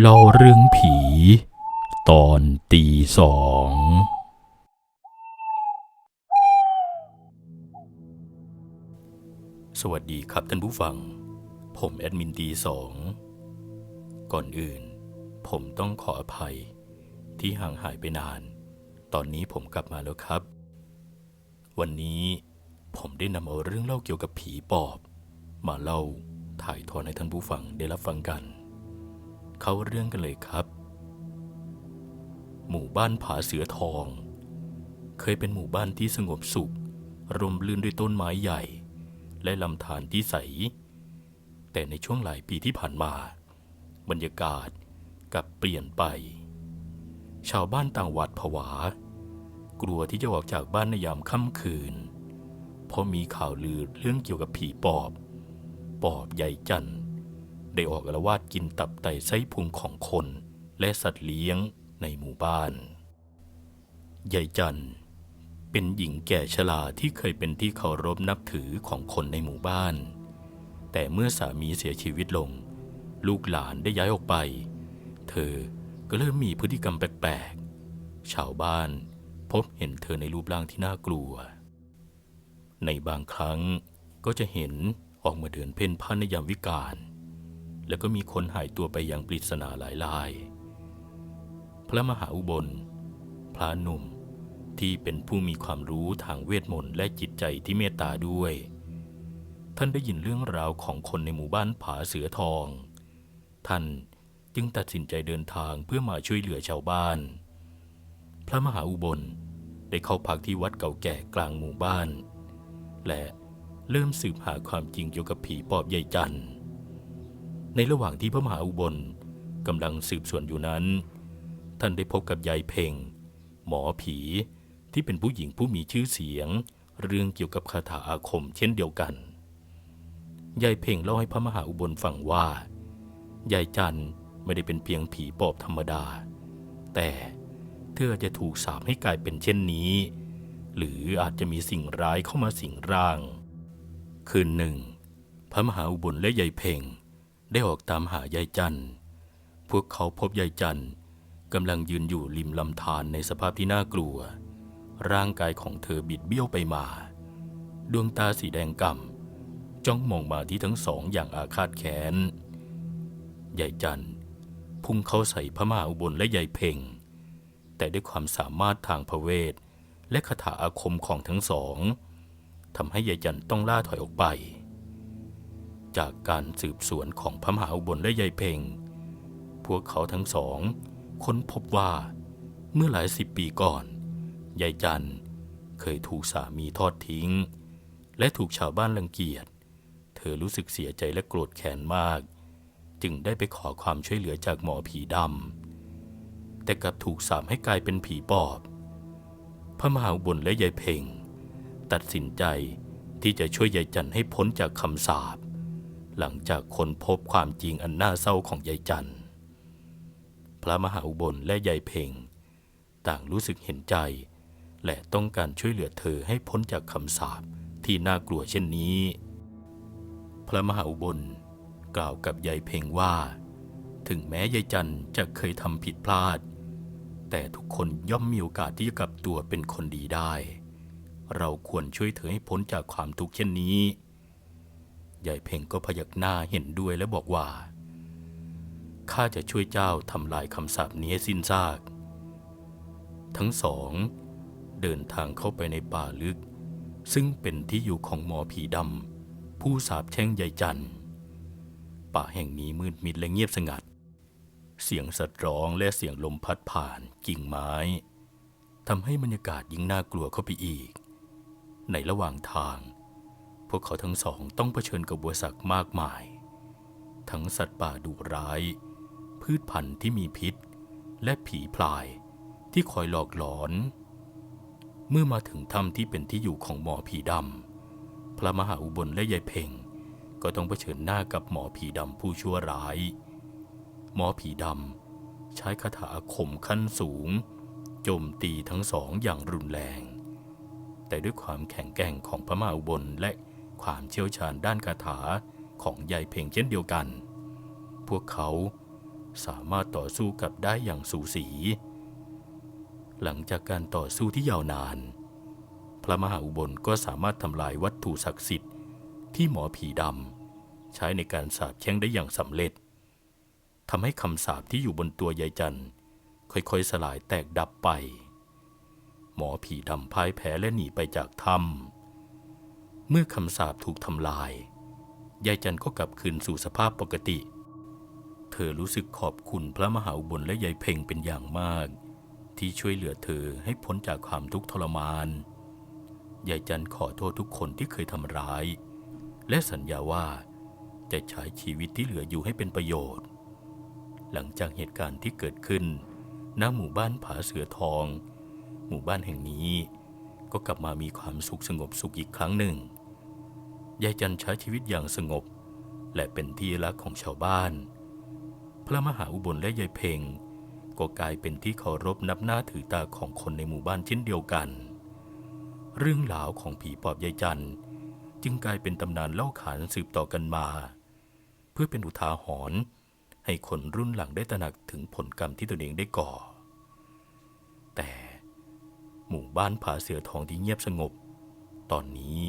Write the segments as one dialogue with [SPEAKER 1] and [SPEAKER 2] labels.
[SPEAKER 1] เล่าเรื่องผี ตอนตีสอง สวัสดีครับท่านผู้ฟัง ผมแอดมินตีสอง ก่อนอื่น ผมต้องขออภัยที่ห่างหายไปนาน ตอนนี้ผมกลับมาแล้วครับ วันนี้ผมได้นำเอาเรื่องเล่าเกี่ยวกับผีปอบ มาเล่าถ่ายทอดให้ท่านผู้ฟังได้รับฟังกัน เข้าเรื่องกันเลยครับ หมู่บ้านผาเสือทอง เคยเป็นหมู่บ้านที่สงบสุข ร่มรื่นด้วยต้นไม้ใหญ่ และลำธารที่ใส แต่ในช่วงหลายปีที่ผ่านมา บรรยากาศกลับเปลี่ยนไป ชาวบ้านต่างหวาดผวา กลัวที่จะออกจากบ้านในยามค่ำคืน เพราะมีข่าวลือเรื่องเกี่ยวกับผีปอบ ปอบใหญ่จันทร์ ได้ออกอาละวาดกินตับไตไส้พุงของคน และสัตว์เลี้ยงในหมู่บ้านยายจันเป็นหญิงแก่ชราที่เคยเป็นที่เคารพนับถือของคนในหมู่บ้าน แต่เมื่อสามีเสียชีวิตลง ลูกหลานได้ย้ายออกไป เธอก็เริ่มมีพฤติกรรมแปลกๆ ชาวบ้านพบเห็นเธอในรูปร่างที่น่ากลัว ในบางครั้งก็จะเห็นออกมาเดินเพ่นพ่านในยามวิกาล แล้วก็มีคนหายตัวไปอย่างปริศนาหลายราย พระมหาอุบล พระหนุ่มที่เป็นผู้มีความรู้ทางเวทมนต์และจิตใจที่เมตตาด้วย ท่านได้ยินเรื่องราวของคนในหมู่บ้านผาเสือทอง ท่านจึงตัดสินใจเดินทางเพื่อมาช่วยเหลือชาวบ้าน พระมหาอุบลได้เข้าพักที่วัดเก่าแก่กลางหมู่บ้าน และเริ่มสืบหาความจริงเกี่ยวกับผีปอบใหญ่จันทร์ ในระหว่างที่พระมหาอุบลกำลังสืบสวนอยู่นั้น ท่านได้พบกับยายเพ่ง หมอผีที่เป็นผู้หญิงผู้มีชื่อเสียง เรื่องเกี่ยวกับคาถาอาคมเช่นเดียวกัน ยายเพ่งเล่าให้พระมหาอุบลฟังว่า ยายจันไม่ได้เป็นเพียงผีปอบธรรมดา แต่เธอจะถูกสาปให้กลายเป็นเช่นนี้ หรืออาจจะมีสิ่งร้ายเข้ามาสิงร่าง คืนหนึ่ง พระมหาอุบลและยายเพ่ง ได้ออกตามหายายจันทร์พวกเขาพบยายจันทร์กำลังยืนอยู่ริมลำธารในสภาพที่น่ากลัว ร่างกายของเธอบิดเบี้ยวไปมา ดวงตาสีแดงก่ำจ้องมองมาที่ทั้งสองอย่างอาฆาตแค้นยายจันทร์พุ่งเข้าใส่พระมหาอุบลและยายเพ่ง แต่ด้วยความสามารถทางพระเวท และคาถาอาคมของทั้งสองทำให้ยายจันทร์ต้องล่าถอยออกไป จากการสืบสวนของพระมหาอุบลและยายเพ่ง พวกเขาทั้งสอง ค้นพบว่า เมื่อหลายสิบปีก่อน ยายจันทร์เคยถูกสามีทอดทิ้ง และถูกชาวบ้านรังเกียจ เธอรู้สึกเสียใจและโกรธแค้นมาก จึงได้ไปขอความช่วยเหลือจากหมอผีดำ แต่กลับถูกสามให้กลายเป็นผีปอบ พระมหาอุบลและยายเพ่ง ตัดสินใจที่จะช่วยยายจันให้พ้นจากคำสาป หลังจากคนพบความจริงอันน่าเศร้าของยายจันพระมหาอุบลและยายเพ่งต่างรู้สึกเห็นใจ และต้องการช่วยเหลือเธอให้พ้นจากคำสาปที่น่ากลัวเช่นนี้ พระมหาอุบลกล่าวกับยายเพ่งว่า ถึงแม้ยายจันจะเคยทำผิดพลาด แต่ทุกคนย่อมมีโอกาสที่จะกลับตัวเป็นคนดีได้ เราควรช่วยเธอให้พ้นจากความทุกข์เช่นนี้ ยายเพ่งก็พยักหน้าเห็นด้วยและบอกว่า ข้าจะช่วยเจ้าทำลายคำสาปนี้ให้สิ้นซาก ทั้งสอง เดินทางเข้าไปในป่าลึก ซึ่งเป็นที่อยู่ของหมอผีดำผู้สาบแช่งยายจันป่าแห่งนี้มืดมิดและเงียบสงัด เสียงสัตว์ร้องและเสียงลมพัดผ่านกิ่งไม้ทำให้บรรยากาศยิ่งน่ากลัวเข้าไปอีก ในระหว่างทาง วกเขาทั้งสองต้องเผชิญกับบัวสักมากมาย ทั้งสัตว์ป่าดุร้าย พืชพันธุ์ที่มีพิษ และผีพลายที่คอยหลอกหลอน เมื่อมาถึงถ้ำที่เป็นที่อยู่ของหมอผีดำพระมหาอุบลและยายเพ่งก็ต้องเผชิญหน้ากับหมอผีดำผู้ชั่วร้าย หมอผีดำใช้คาถาอาคมขั้นสูงโจมตีทั้งสองอย่างรุนแรง แต่ด้วยความแข็งแกร่งของพระมหาอุบลและ ความเชี่ยวชาญด้านคาถาของยายเพ่งเช่นเดียวกัน พวกเขาสามารถต่อสู้กับได้อย่างสูสี หลังจากการต่อสู้ที่ยาวนาน พระมหาอุบลก็สามารถทำลายวัตถุศักดิ์สิทธิ์ที่หมอผีดำใช้ในการสาบแช่งได้อย่างสำเร็จทำให้คำสาปที่อยู่บนตัวยายจันค่อยๆสลายแตกดับไป หมอผีดำพ่ายแพ้และหนีไปจากถ้ำ เมื่อคำสาปถูกทำลาย ยายจันก็กลับคืนสู่สภาพปกติ เธอรู้สึกขอบคุณพระมหาอุบลและยายเพ่งเป็นอย่างมาก ที่ช่วยเหลือเธอให้พ้นจากความทุกข์ทรมาน ยายจันขอโทษทุกคนที่เคยทำร้าย และสัญญาว่าจะใช้ชีวิตที่เหลืออยู่ให้เป็นประโยชน์ หลังจากเหตุการณ์ที่เกิดขึ้น ณ หมู่บ้านผาเสือทอง หมู่บ้านแห่งนี้ ก็กลับมามีความสุขสงบสุขอีกครั้งหนึ่ง ยายจันใช้ชีวิตอย่างสงบ และเป็นที่รักของชาวบ้าน พระมหาอุบลและยายเพ่งก็กลายเป็นที่เคารพนับหน้าถือตาของคนในหมู่บ้านเช่นเดียวกัน เรื่องราวของผีปอบยายจันจึงกลายเป็นตำนานเล่าขานสืบต่อกันมา เพื่อเป็นอุทาหรณ์ให้คนรุ่นหลังได้ตระหนักถึงผลกรรมที่ตนเองได้ก่อ แต่หมู่บ้านผาเสือทองที่เงียบสงบ ตอนนี้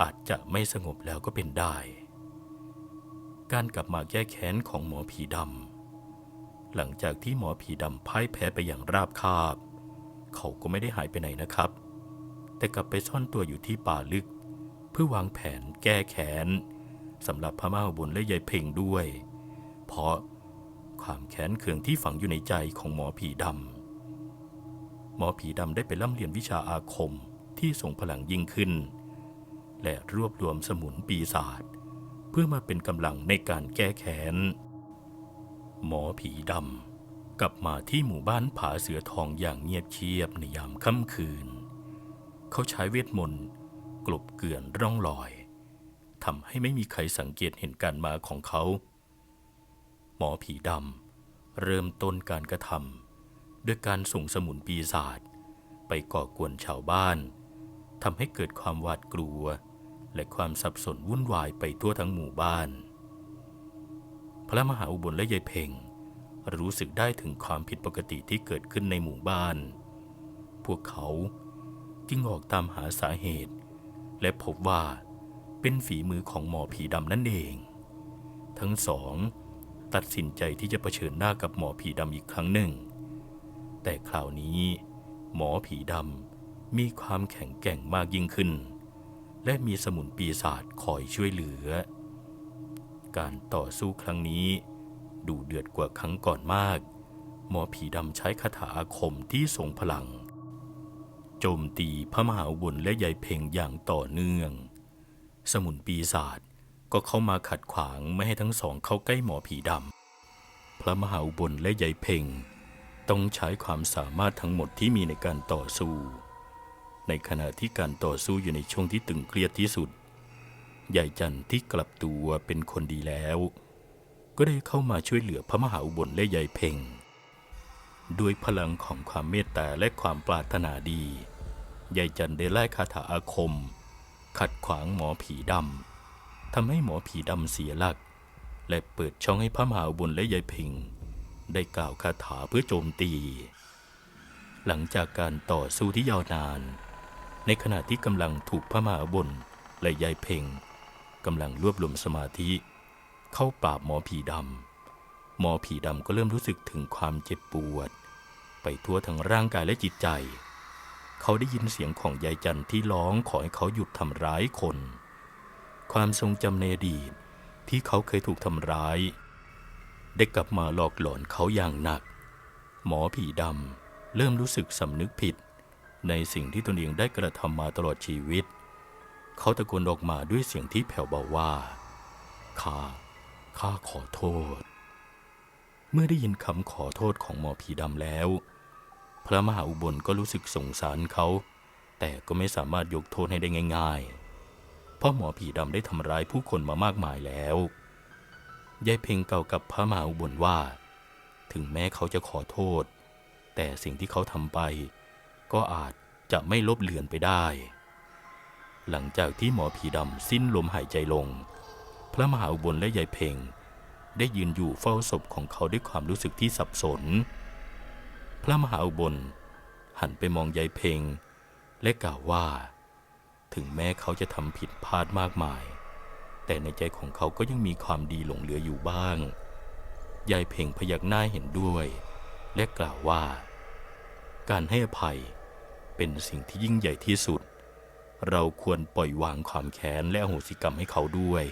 [SPEAKER 1] อาจจะไม่สงบแล้วก็เป็นได้ การกลับมาแก้แค้นของหมอผีดำหลังจากที่หมอผีดำพ่ายแพ้ไปอย่างราบคาบ เขาก็ไม่ได้หายไปไหนนะครับ แต่กลับไปซ่อนตัวอยู่ที่ป่าลึก เพื่อวางแผนแก้แค้นสำหรับพม่าอุบลและยายเพ่งด้วย เพราะความแค้นเคืองที่ฝังอยู่ในใจของหมอผีดำหมอผีดำได้ไปร่ำเรียนวิชาอาคมที่ทรงพลังยิ่งขึ้น และรวบรวมสมุนปีศาจเพื่อมาเป็นกำลังในการแก้แค้น หมอผีดำกลับมาที่หมู่บ้านผาเสือทองอย่างเงียบเชียบในยามค่ำคืน เขาใช้เวทมนต์กลบเกลื่อนร่องรอยทำให้ไม่มีใครสังเกตเห็นการมาของเขา หมอผีดำเริ่มต้นการกระทำด้วยการส่งสมุนปีศาจไปก่อกวนชาวบ้านทำให้เกิดความหวาดกลัว และความสับสนวุ่นวายไปทั่วทั้งหมู่บ้าน พระมหาอุบลและยายเพ่งรู้สึกได้ถึงความผิดปกติที่เกิดขึ้นในหมู่บ้าน พวกเขาจึงออกตามหาสาเหตุ และพบว่าเป็นฝีมือของหมอผีดำนั่นเอง ทั้งสอง ตัดสินใจที่จะเผชิญหน้ากับหมอผีดำอีกครั้งหนึ่ง แต่คราวนี้ หมอผีดำมีความแข็งแกร่งมากยิ่งขึ้น และมีสมุนปีศาจคอยช่วยเหลือ การต่อสู้ครั้งนี้ดูเดือดกว่าครั้งก่อนมาก หมอผีดำใช้คาถาอาคมที่ทรงพลัง โจมตีพระมหาอุบลและยายเพ่งอย่างต่อเนื่อง สมุนปีศาจก็เข้ามาขัดขวางไม่ให้ทั้งสองเข้าใกล้หมอผีดำ พระมหาอุบลและยายเพ่งต้องใช้ความสามารถทั้งหมดที่มีในการต่อสู้ ในขณะที่การต่อสู้อยู่ในช่วงที่ตึงเครียดที่สุด ยายจันทร์ที่กลับตัวเป็นคนดีแล้ว ก็ได้เข้ามาช่วยเหลือพระมหาอุบลและยายเพ่งด้วยพลังของความเมตตาและความปรารถนาดี ยายจันได้ไล่คาถาอาคม ขัดขวางหมอผีดำทำให้หมอผีดำเสียหลัก และเปิดช่องให้พระมหาอุบลและยายเพ่งได้กล่าวคาถาเพื่อโจมตี หลังจากการต่อสู้ที่ยาวนาน ในขณะที่กำลังถูกพระมหาอุบลและยายเพ่งกำลังรวบรวมสมาธิ เข้าปราบหมอผีดำหมอผีดำก็เริ่มรู้สึกถึงความเจ็บปวด ไปทั่วทั้งร่างกายและจิตใจ เขาได้ยินเสียงของยายจันที่ร้องขอให้เขาหยุดทำร้ายคน ความทรงจำในอดีตที่เขาเคยถูกทำร้าย ได้กลับมาหลอกหลอนเขาอย่างหนัก หมอผีดำเริ่มรู้สึกสำนึกผิด ในสิ่งที่ตนเองได้กระทำมาตลอดชีวิต เขาตะโกนออกมาด้วยเสียงที่แผ่วเบาว่า ข้า ข้าขอโทษ เมื่อได้ยินคำขอโทษของหมอผีดำแล้ว พระมหาอุบลก็รู้สึกสงสารเขา แต่ก็ไม่สามารถยกโทษให้ได้ง่าย ๆ เพราะหมอผีดำได้ทำร้ายผู้คนมามากมายแล้วยายเพ่งเก่ากับพระมหาอุบลว่า ถึงแม้เขาจะขอโทษ แต่สิ่งที่เขาทำไป ก็อาจจะไม่ลบเลือนไปได้ หลังจากที่หมอผีดำสิ้นลมหายใจลง พระมหาอุบลและยายเพ่งได้ยืนอยู่เฝ้าศพของเขาด้วยความรู้สึกที่สับสน พระมหาอุบลหันไปมองยายเพ็งและกล่าวว่า ถึงแม้เขาจะทำผิดพลาดมากมาย แต่ในใจของเขาก็ยังมีความดีหลงเหลืออยู่บ้าง ยายเพ่งพยักหน้าเห็นด้วย และกล่าวว่า การให้อภัย เป็นสิ่งที่ยิ่งใหญ่ที่สุด เราควรปล่อยวางความแค้นและอโหสิกรรมให้เขาด้วย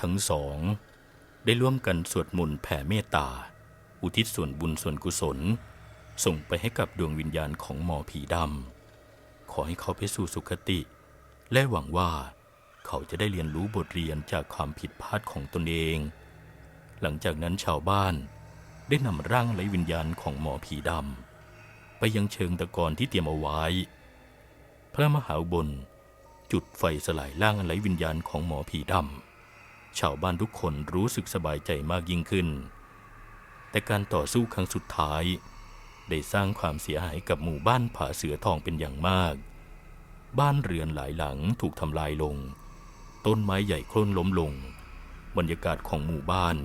[SPEAKER 1] ทั้งสอง ได้ร่วมกันสวดมนต์แผ่เมตตา อุทิศส่วนบุญส่วนกุศล ส่งไปให้กับดวงวิญญาณของหมอผีดำขอให้เขาไปสู่สุคติ และหวังว่าเขาจะได้เรียนรู้บทเรียนจากความผิดพลาดของตนเอง หลังจากนั้นชาวบ้านได้นำร่างไร้วิญญาณของหมอผีดำ ไปยังเชิงตะกอนที่เตรียมเอาไว้ พระมหาบลจุดไฟสลายร่างไร้วิญญาณของหมอผีดำชาวบ้านทุกคนรู้สึกสบายใจมากยิ่งขึ้น แต่การต่อสู้ครั้งสุดท้าย ได้สร้างความเสียหายกับหมู่บ้านผาเสือทองเป็นอย่างมาก บ้านเรือนหลายหลังถูกทำลายลง ต้นไม้ใหญ่โค่นล้มลง บรรยากาศของหมู่บ้าน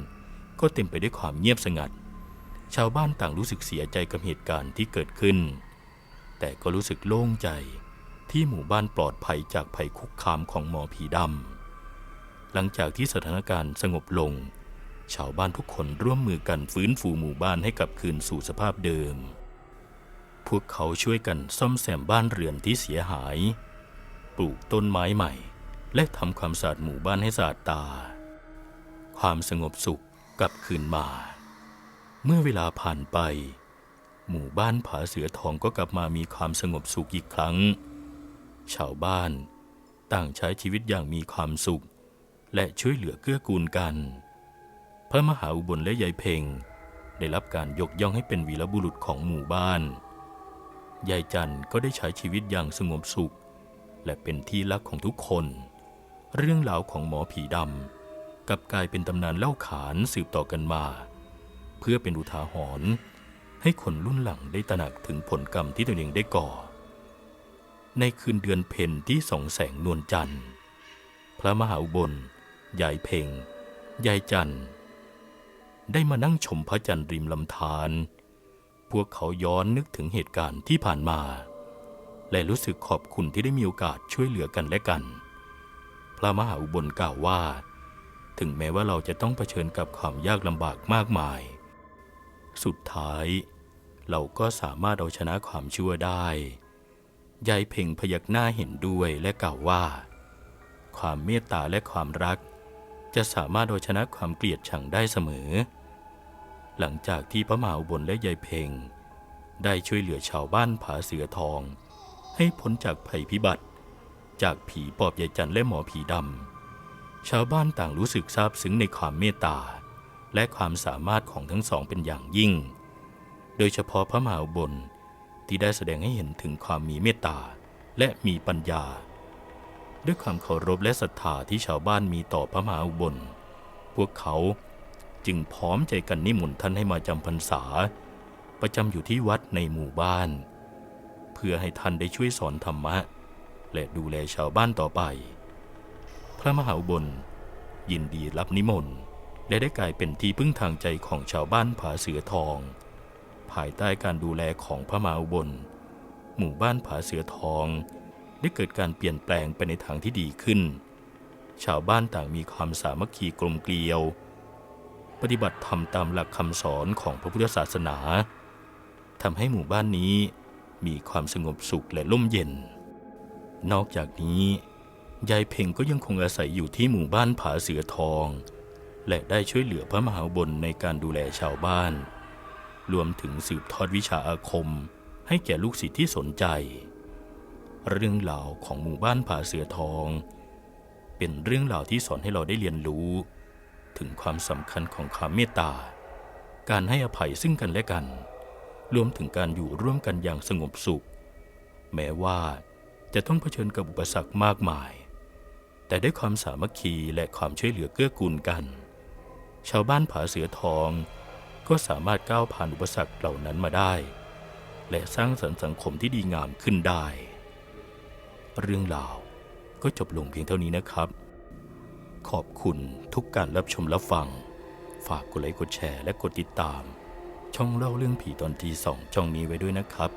[SPEAKER 1] ก็เต็มไปด้วยความเงียบสงัด ชาวบ้านต่างรู้สึกเสียใจกับเหตุการณ์ที่เกิดขึ้น แต่ก็รู้สึกโล่งใจที่หมู่บ้านปลอดภัยจากภัยคุกคามของหมอผีดำ หลังจากที่สถานการณ์สงบลง ชาวบ้านทุกคนร่วมมือกันฟื้นฟูหมู่บ้านให้กลับคืนสู่สภาพเดิม พวกเขาช่วยกันซ่อมแซมบ้านเรือนที่เสียหาย ปลูกต้นไม้ใหม่ และทำความสะอาดหมู่บ้านให้สะอาดตา ความสงบสุขกลับคืนมา เมื่อเวลาผ่านไป หมู่บ้านผาเสือทองก็กลับมามีความสงบสุขอีกครั้ง ชาวบ้านต่างใช้ชีวิตอย่างมีความสุข และช่วยเหลือเกื้อกูลกัน พระมหาอุบลและยายเพ่งได้รับการยกย่องให้เป็นวีรบุรุษของหมู่บ้าน ยายจันก็ได้ใช้ชีวิตอย่างสงบสุข และเป็นที่รักของทุกคน เรื่องราวของหมอผีดำกลับกลายเป็นตำนานเล่าขานสืบต่อกันมา เพื่อเป็นอุทาหรณ์ให้คนรุ่นหลังได้ตระหนักถึงผลกรรมที่ตนเองได้ก่อ ในคืนเดือนเพ็ญที่สองแสงนวลจันทร์ พระมหาอุบลยายเพ่งยายจันทร์ ได้มานั่งชมพระจันทร์ริมลำธารพวกเขาย้อนนึกถึงเหตุการณ์ที่ผ่านมา และรู้สึกขอบคุณที่ได้มีโอกาสช่วยเหลือกันและกัน พระมหาอุบลกล่าวว่า ถึงแม้ว่าเราจะต้องเผชิญกับความยากลำบากมากมาย สุดท้าย เราก็สามารถเอาชนะความชั่วได้ ยายเพ่งพยักหน้าเห็นด้วยและกล่าวว่า ความเมตตาและความรัก จะสามารถเอาชนะความเกลียดชังได้เสมอ หลังจากที่พระมหาอุบลและยายเพ่งได้ช่วยเหลือชาวบ้านผาเสือทอง ให้พ้นจากภัยพิบัติ จากผีปอบยายจันและหมอผีดำชาวบ้านต่างรู้สึกซาบซึ้งในความเมตตา และความสามารถของทั้งสองเป็นอย่างยิ่ง โดยเฉพาะพระมหาอุบลที่ได้แสดงให้เห็นถึงความมีเมตตาและมีปัญญา ด้วยความเคารพและศรัทธาที่ชาวบ้านมีต่อพระมหาอุบล พวกเขาจึงพร้อมใจกันนิมนต์ท่านให้มาจำพรรษา ประจำอยู่ที่วัดในหมู่บ้าน เพื่อให้ท่านได้ช่วยสอนธรรมะ และดูแลชาวบ้านต่อไป พระมหาอุบลยินดีรับนิมนต์ และได้กลายเป็นที่พึ่งทางใจของชาวบ้านผาเสือทอง ภายใต้การดูแลของพระมาอุบล หมู่บ้านผาเสือทอง ได้เกิดการเปลี่ยนแปลงไปในทางที่ดีขึ้น ชาวบ้านต่างมีความสามัคคีกลมเกลียว ปฏิบัติธรรมตามหลักคำสอนของพระพุทธศาสนาทำให้หมู่บ้านนี้มีความสงบสุขและร่มเย็น นอกจากนี้ยายเพ่งก็ยังคงอาศัยอยู่ที่หมู่บ้านผาเสือทอง และได้ช่วยเหลือพระมหาบลในการดูแลชาวบ้าน รวมถึงสืบทอดวิชาอาคมให้แก่ลูกศิษย์ที่สนใจ เรื่องราวของหมู่บ้านผาเสือทอง เป็นเรื่องราวที่สอนให้เราได้เรียนรู้ ถึงความสำคัญของความเมตตา การให้อภัยซึ่งกันและกัน รวมถึงการอยู่ร่วมกันอย่างสงบสุข แม้ว่าจะต้องเผชิญกับอุปสรรคมากมาย แต่ด้วยความสามัคคีและความช่วยเหลือเกื้อกูลกัน ชาวบ้านผาเสือทอง ก็สามารถก้าวผ่านอุปสรรคเหล่านั้นมาได้ และสร้างสรรค์สังคมที่ดีงามขึ้นได้ เรื่องราวก็จบลงเพียงเท่านี้นะครับ ขอบคุณทุกการรับชมรับฟัง ฝากกดไลค์กดแชร์และกดติดตาม ช่องเล่าเรื่องผีตอนที่สองช่องนี้ไว้ด้วยนะครับ